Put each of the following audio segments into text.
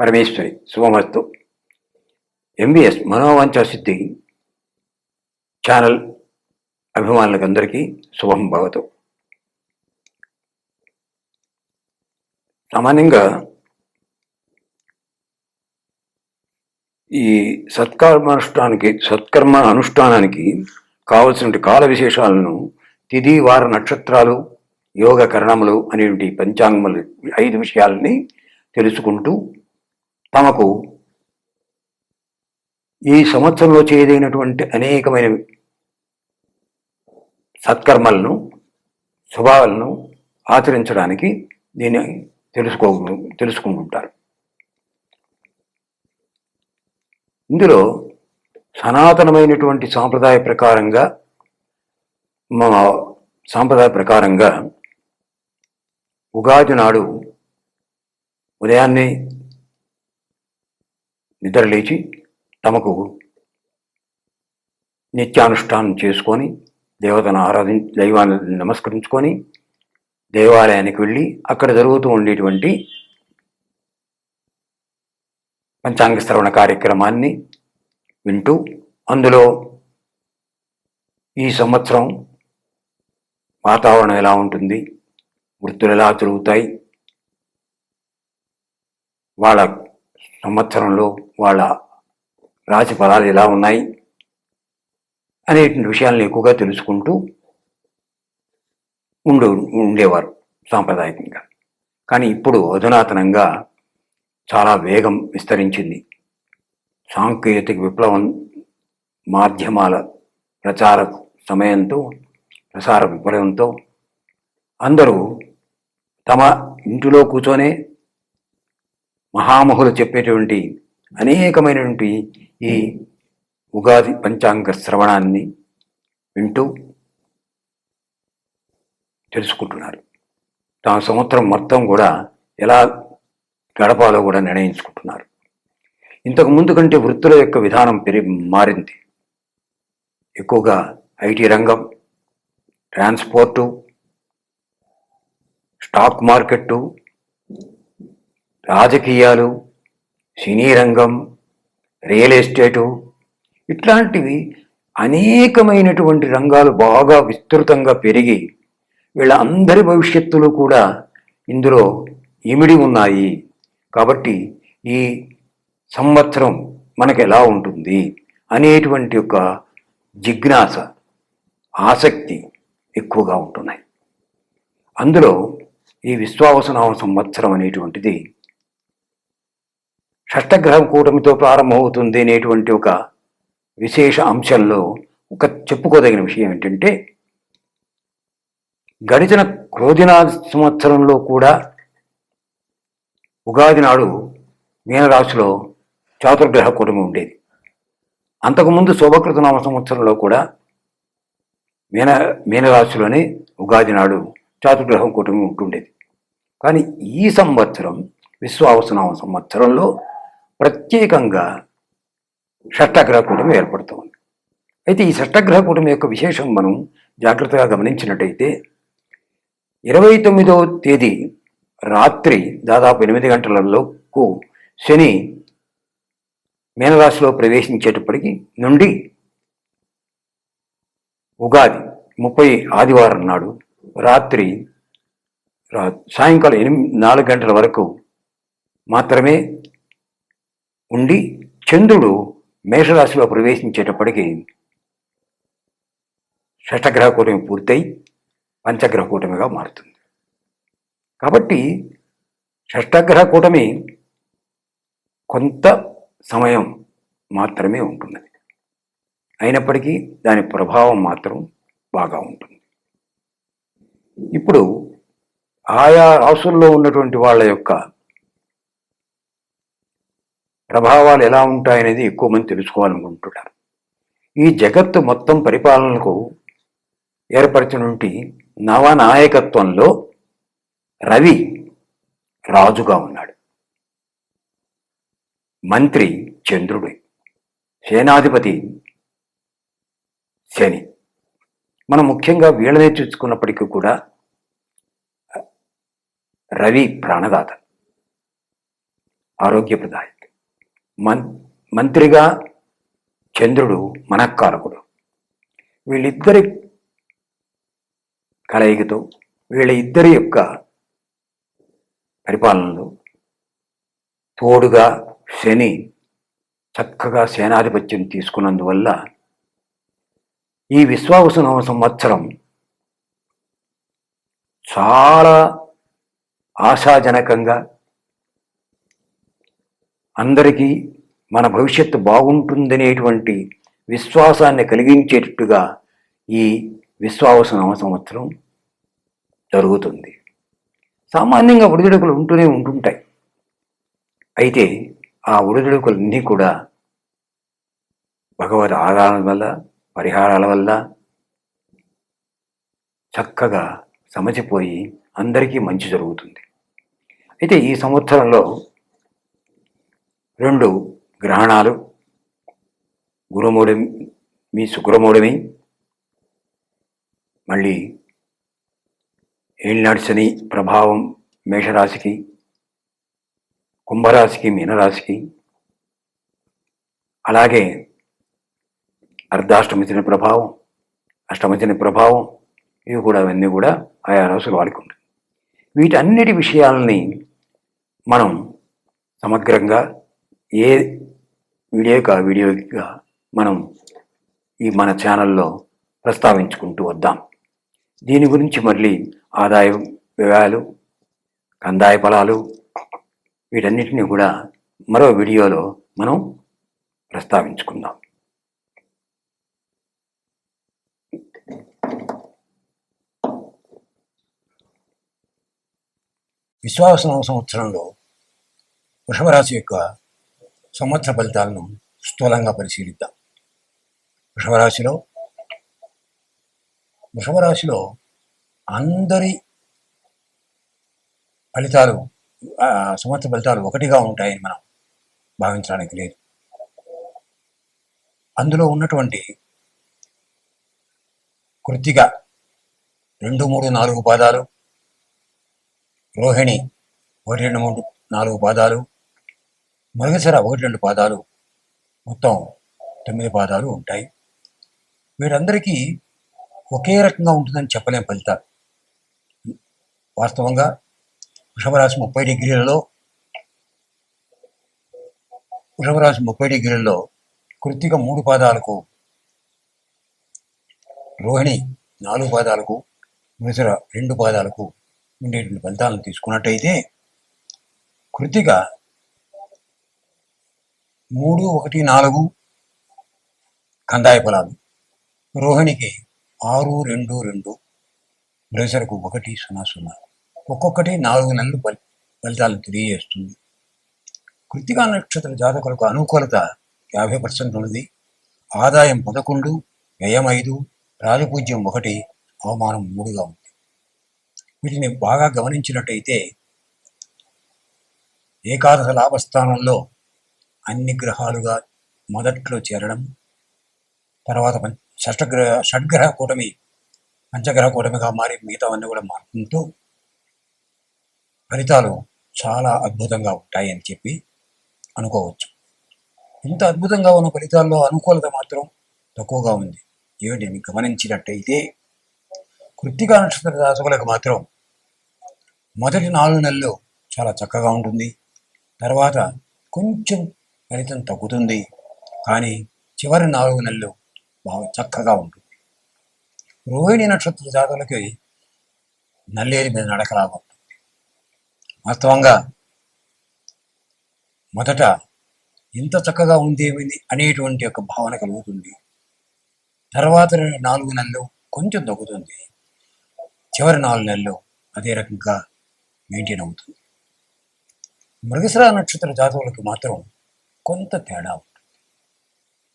పరమేశ్వరి శుభమస్తు. MBS మనోవంచ సిద్ధి channel అభిమానులకు అందరికీ శుభం భవతు. సామాన్యంగా ఈ సత్కర్మానుష్ఠానికి సత్కర్మ అనుష్ఠానానికి కావలసిన కాల విశేషాలను తిది వార నక్షత్రాలు యోగ కరణములు అనేటువంటి పంచాంగములు ఐదు విషయాలని తెలుసుకుంటూ తమకు ఈ సంవత్సరంలో చేయదగినటువంటి అనేకమైన సత్కర్మలను శుభాలను ఆచరించడానికి దీన్ని తెలుసుకో తెలుసుకుంటుంటారు. ఇందులో సనాతనమైనటువంటి సాంప్రదాయ ప్రకారంగా మా సాంప్రదాయ ప్రకారంగా ఉగాది నాడు ఉదయాన్నే నిద్రలేచి తమకు నిత్యానుష్ఠానం చేసుకొని దేవతను ఆరాధి దైవాన్ని నమస్కరించుకొని దేవాలయానికి వెళ్ళి అక్కడ జరుగుతూ ఉండేటువంటి పంచాంగ శ్రవణ కార్యక్రమాన్ని వింటూ అందులో ఈ సంవత్సరం వాతావరణం ఎలా ఉంటుంది వృత్తులు ఎలా జరుగుతాయి వాళ్ళ సంవత్సరంలో వాళ్ళ రాశి ఫలాలు ఎలా ఉన్నాయి అనేటువంటి విషయాలను ఎక్కువగా తెలుసుకుంటూ ఉండు ఉండేవారు సాంప్రదాయకంగా. కానీ ఇప్పుడు అధునాతనంగా చాలా వేగం విస్తరించింది. సాంకేతిక విప్లవం మాధ్యమాల ప్రచార సమయంతో ప్రసార విప్లవంతో అందరూ తమ ఇంటిలో కూర్చొనే మహామహులు చెప్పేటువంటి అనేకమైనటువంటి ఈ ఉగాది పంచాంగ శ్రవణాన్ని వింటూ తెలుసుకుంటున్నారు. తమ సంవత్సరం మొత్తం కూడా ఎలా గడపాలో కూడా నిర్ణయించుకుంటున్నారు. ఇంతకు ముందు కంటే వృత్తుల యొక్క విధానం పెరిగి మారింది. ఎక్కువగా ఐటీ రంగం ట్రాన్స్పోర్టు స్టాక్ మార్కెట్టు రాజకీయాలు సినీ రంగం రియల్ ఎస్టేటు ఇట్లాంటివి అనేకమైనటువంటి రంగాలు బాగా విస్తృతంగా పెరిగి వీళ్ళ అందరి భవిష్యత్తులు కూడా ఇందులో ఇమిడి ఉన్నాయి. కాబట్టి ఈ సంవత్సరం మనకు ఎలా ఉంటుంది అనేటువంటి ఒక జిజ్ఞాస ఆసక్తి ఎక్కువగా ఉంటున్నాయి. అందులో ఈ విశ్వావసనామ సంవత్సరం అనేటువంటిది షష్టగ్రహం కూటమితో ప్రారంభమవుతుంది అనేటువంటి ఒక విశేష అంశంలో ఒక చెప్పుకోదగిన విషయం ఏంటంటే గడిచిన క్రోధినా సంవత్సరంలో కూడా ఉగాది నాడు మీనరాశిలో చాతుర్గ్రహ కూటమి ఉండేది. అంతకుముందు శోభకృతనామ సంవత్సరంలో కూడా మీన మీనరాశిలోనే ఉగాది నాడు చాతుర్గ్రహం కూటమి ఉంటుండేది. కానీ ఈ సంవత్సరం విశ్వావసనామ సంవత్సరంలో ప్రత్యేకంగా షష్టగ్రహ కూటమి ఏర్పడుతుంది అయితే ఈ షష్టగ్రహ కూటమి యొక్క విశేషం మనం జాగ్రత్తగా గమనించినట్టయితే ఇరవై తొమ్మిదవ తేదీ రాత్రి దాదాపు ఎనిమిది గంటలలోకు శని మీనరాశిలో ప్రవేశించేటప్పటికి నుండి ఉగాది ముప్పై ఆదివారం నాడు రాత్రి రా- సాయంకాలం ఎనిమిది నాలుగు గంటల వరకు మాత్రమే ఉండి చంద్రుడు మేషరాశిలో ప్రవేశించేటప్పటికీ షష్టగ్రహ కూటమి పూర్తయి పంచగ్రహ కూటమిగా మారుతుంది. కాబట్టి షష్టగ్రహ కూటమి కొంత సమయం మాత్రమే ఉంటున్నది అయినప్పటికీ దాని ప్రభావం మాత్రం బాగా ఉంటుంది. ఇప్పుడు ఆయా రాసుల్లో ఉన్నటువంటి వాళ్ళ యొక్క ప్రభావాలు ఎలా ఉంటాయనేది ఎక్కువ మంది తెలుసుకోవాలనుకుంటున్నారు. ఈ జగత్తు మొత్తం పరిపాలనకు ఏర్పరిచినటువంటి నవనాయకత్వంలో రవి రాజుగా ఉన్నాడు. మంత్రి చంద్రుడు సేనాధిపతి శని. మనం ముఖ్యంగా వీళ్ళనే చూసుకున్నప్పటికీ కూడా రవి ప్రాణదాత ఆరోగ్యప్రదాయక. మన్ మంత్రిగా చంద్రుడు మనక్కారకుడు వీళ్ళిద్దరి కలయికతో వీళ్ళ ఇద్దరి యొక్క పరిపాలనలో తోడుగా శని చక్కగా సేనాధిపత్యం తీసుకున్నందువల్ల ఈ విశ్వావసనవ సంవత్సరం చాలా ఆశాజనకంగా అందరికీ మన భవిష్యత్తు బాగుంటుందనేటువంటి విశ్వాసాన్ని కలిగించేటట్టుగా ఈ విశ్వావసనవ సంవత్సరం జరుగుతుంది. సామాన్యంగా ఒడిదుడుకులు ఉంటూనే ఉంటుంటాయి. అయితే ఆ ఒడిదుడుకులన్నీ కూడా భగవద్ ఆరాధన వల్ల పరిహారాల వల్ల చక్కగా సమచిపోయి అందరికీ మంచి జరుగుతుంది. అయితే ఈ సంవత్సరంలో రెండు గ్రహణాలు గురుమూడి మీ శుక్రమూఢమి మళ్ళీ ఏళ్ళనాడు శని ప్రభావం మేషరాశికి కుంభరాశికి మీనరాశికి అలాగే అర్ధాష్టమిచిన ప్రభావం అష్టమచిన ప్రభావం ఇవి కూడా అవన్నీ కూడా ఆయా రాసులు వాడికి ఉంటుంది వీటన్నిటి విషయాలని మనం సమగ్రంగా ఏ వీడియోకి ఆ వీడియోగా మనం ఈ మన ఛానల్లో ప్రస్తావించుకుంటూ వద్దాం. దీని గురించి మళ్ళీ ఆదాయ వ్యయాలు కందాయ ఫలాలు వీటన్నిటిని కూడా మరో వీడియోలో మనం ప్రస్తావించుకుందాం. విశ్వాస సంవత్సరంలో వృషభరాశి యొక్క సంవత్సర ఫలితాలను స్థూలంగా పరిశీలిద్దాం. వృషభరాశిలో వృషభరాశిలో అందరి ఫలితాలు సంవత్సర ఫలితాలు ఒకటిగా ఉంటాయని మనం భావించడానికి లేదు. అందులో ఉన్నటువంటి కృత్తిక రెండు మూడు నాలుగు పాదాలు రోహిణి ఒకటి రెండు మూడు నాలుగు పాదాలు మృగశిర ఒకటి రెండు పాదాలు మొత్తం తొమ్మిది పాదాలు ఉంటాయి. వీరందరికీ ఒకే రకంగా ఉంటుందని చెప్పలేం ఫలితాలు. వాస్తవంగా వృషభరాశి ముప్పై డిగ్రీలలో వృషభరాశి ముప్పై డిగ్రీలలో కృత్తిక మూడు పాదాలకు రోహిణి నాలుగు పాదాలకు మిశ్ర రెండు పాదాలకు ఉండేటువంటి ఫలితాలను తీసుకున్నట్టయితే కృత్తిక మూడు ఒకటి నాలుగు కందాయ ఫలాలు రోహిణికి ఆరు రెండు రెండు బ్రేసర్కు ఒకటి సున్నా సున్నా. ఒక్కొక్కటి నాలుగు నెలలు ఫలి తెలియజేస్తుంది. కృతికా నక్షత్ర జాతకులకు అనుకూలత యాభై పర్సెంట్ ఉన్నది. ఆదాయం పదకొండు వ్యయం ఐదు రాజపూజ్యం ఒకటి అవమానం మూడుగా ఉంది. వీటిని బాగా గమనించినట్టయితే ఏకాదశ లాభస్థానంలో అన్ని గ్రహాలుగా మొదట్లో చేరడం తర్వాత షష్టగ్రహ షడ్గ్రహ కూటమి పంచగ్రహ కూటమిగా మారి మిగతావన్నీ కూడా మారుతుంటూ ఫలితాలు చాలా అద్భుతంగా ఉంటాయని చెప్పి అనుకోవచ్చు. ఇంత అద్భుతంగా ఉన్న ఫలితాల్లో అనుకూలత మాత్రం తక్కువగా ఉంది. ఏమిటి? గమనించినట్టయితే కృత్తికా నక్షత్ర రాశులకు మాత్రం మొదటి నాలుగు నెలలు చాలా చక్కగా ఉంటుంది. తర్వాత కొంచెం ఫలితం తగ్గుతుంది. కానీ చివరి నాలుగు నెలలు బాగా చక్కగా ఉంటుంది రోహిణి నక్షత్ర జాతకులకి నల్లేరి మీద నడకలాగా ఉంటుంది వాస్తవంగా మొదట ఇంత చక్కగా ఉందేమింది అనేటువంటి ఒక భావన కలుగుతుంది. తర్వాత నాలుగు నెలలు కొంచెం తగ్గుతుంది. చివరి నాలుగు నెలలు అదే రకంగా మెయింటైన్ అవుతుంది. మృగశిర నక్షత్ర జాతకులకు మాత్రం కొంత తేడా ఉంటుంది.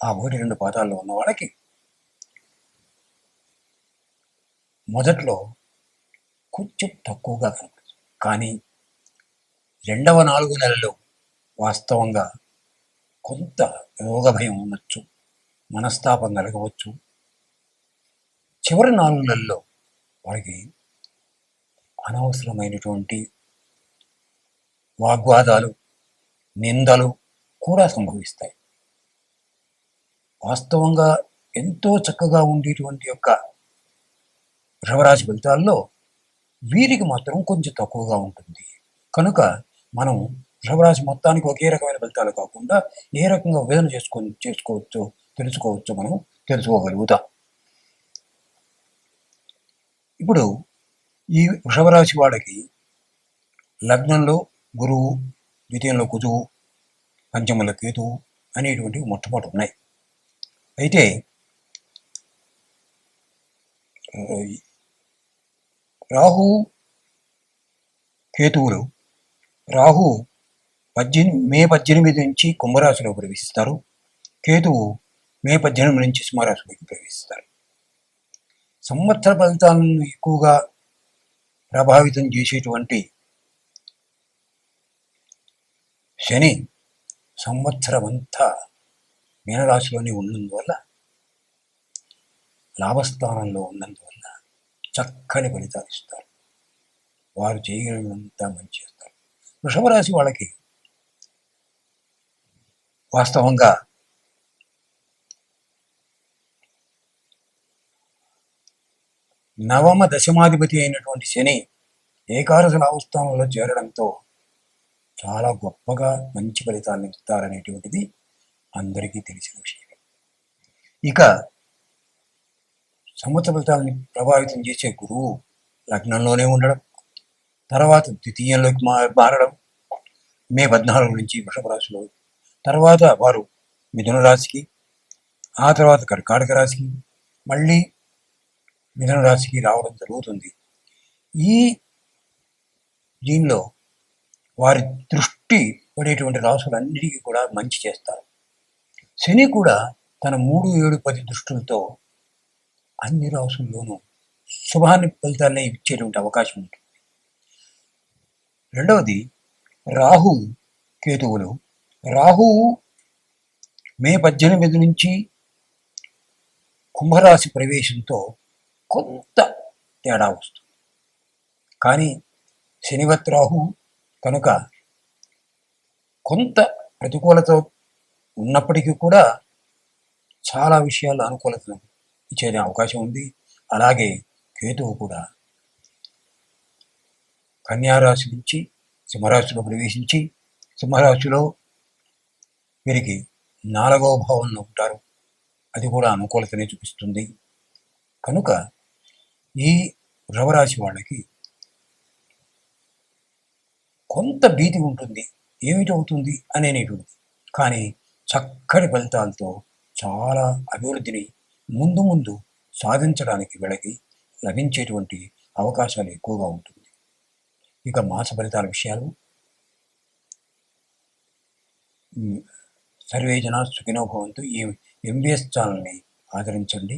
ఆ ఒకటి రెండు పాదాల్లో ఉన్న వాళ్ళకి మొదట్లో కొంచెం తక్కువగా కానీ రెండవ నాలుగు నెలలు వాస్తవంగా కొంత యోగ భయం ఉండొచ్చు మనస్తాపం కలగవచ్చు. చివరి నాలుగు నెలల్లో వారికి అనవసరమైనటువంటి వాగ్వాదాలు నిందలు కూడా సంభవిస్తాయి వాస్తవంగా ఎంతో చక్కగా ఉండేటువంటి యొక్క భ్రవరాశి ఫలితాల్లో వీరికి మాత్రం కొంచెం తక్కువగా ఉంటుంది. కనుక మనం భ్రవరాశి మొత్తానికి ఒకే రకమైన ఫలితాలు కాకుండా ఏ రకంగా విభజన చేసుకొని చేసుకోవచ్చో తెలుసుకోవచ్చో మనం తెలుసుకోగలుగుతాం. ఇప్పుడు ఈ వృషభరాశి వాళ్ళకి లగ్నంలో గురువు ద్వితీయంలో కుజువు పంచముల కేతువు అనేటువంటివి మొట్టమొదటి ఉన్నాయి. అయితే రాహు కేతువులు రాహు పద్దెనిమిది మే పద్దెనిమిది నుంచి కుంభరాశిలో ప్రవేశిస్తారు. కేతువు మే పద్దెనిమిది నుంచి సింహరాశిలోకి ప్రవేశిస్తారు. సంవత్సర ఫలితాలను ఎక్కువగా ప్రభావితం చేసేటువంటి శని సంవత్సరం అంతా మీనరాశిలోనే ఉన్నందువల్ల లాభస్థానంలో ఉన్నందువల్ల చక్కని ఫలితాలు ఇస్తారు. వారు చేయగలిగినంత మంచి చేస్తారు. వృషభ రాశి వాళ్ళకి వాస్తవంగా నవమ దశమాధిపతి అయినటువంటి శని ఏకాదశ లాభస్థానంలో చేరడంతో చాలా గొప్పగా మంచి ఫలితాలను ఇస్తారనేటువంటిది అందరికీ తెలిసిన విషయం ఇక సంవత్సర ఫలితాలని ప్రభావితం చేసే గురువు లగ్నంలోనే ఉండడం తర్వాత ద్వితీయంలోకి మారడం మే పద్నాలుగు నుంచి వృషభ రాశిలో తర్వాత వారు మిథున రాశికి ఆ తర్వాత కర్కాటక రాశికి మళ్ళీ మిథున రాశికి రావడం జరుగుతుంది. ఈ దీనిలో వారి దృష్టి పడేటువంటి రాసులన్నిటికీ కూడా మంచి చేస్తారు. శని కూడా తన మూడు ఏడు పది దృష్టులతో అన్ని రాసుల్లోనూ శుభాన్ని ఫలితాలనే ఇచ్చేటువంటి అవకాశం ఉంటుంది. రెండవది రాహు కేతువులు. రాహువు మే పద్దెనిమిది నుంచి కుంభరాశి ప్రవేశంతో కొంత తేడా వస్తుంది. కానీ శనివత్ రాహు కనుక కొంత ప్రతికూలత ఉన్నప్పటికీ కూడా చాలా విషయాల్లో అనుకూలతను ఇచ్చే అవకాశం ఉంది. అలాగే కేతువు కూడా కన్యారాశి నుంచి సింహరాశిలో ప్రవేశించి సింహరాశిలో వీరికి నాలుగవ భావంలో ఉంటారు. అది కూడా అనుకూలతనే చూపిస్తుంది. కనుక ఈ వృషభరాశి వాళ్ళకి కొంత భీతి ఉంటుంది. ఏమిటవుతుంది అనేటువంటిది కానీ చక్కటి ఫలితాలతో చాలా అభివృద్ధిని ముందు ముందు సాధించడానికి వీళ్ళకి లభించేటువంటి అవకాశాలు ఎక్కువగా ఉంటుంది. ఇక మాస ఫలితాల విషయాలు. సర్వే జనా సుఖినో భవంతు. ఈ ఎంబీఎస్ ఛానల్ని ఆదరించండి.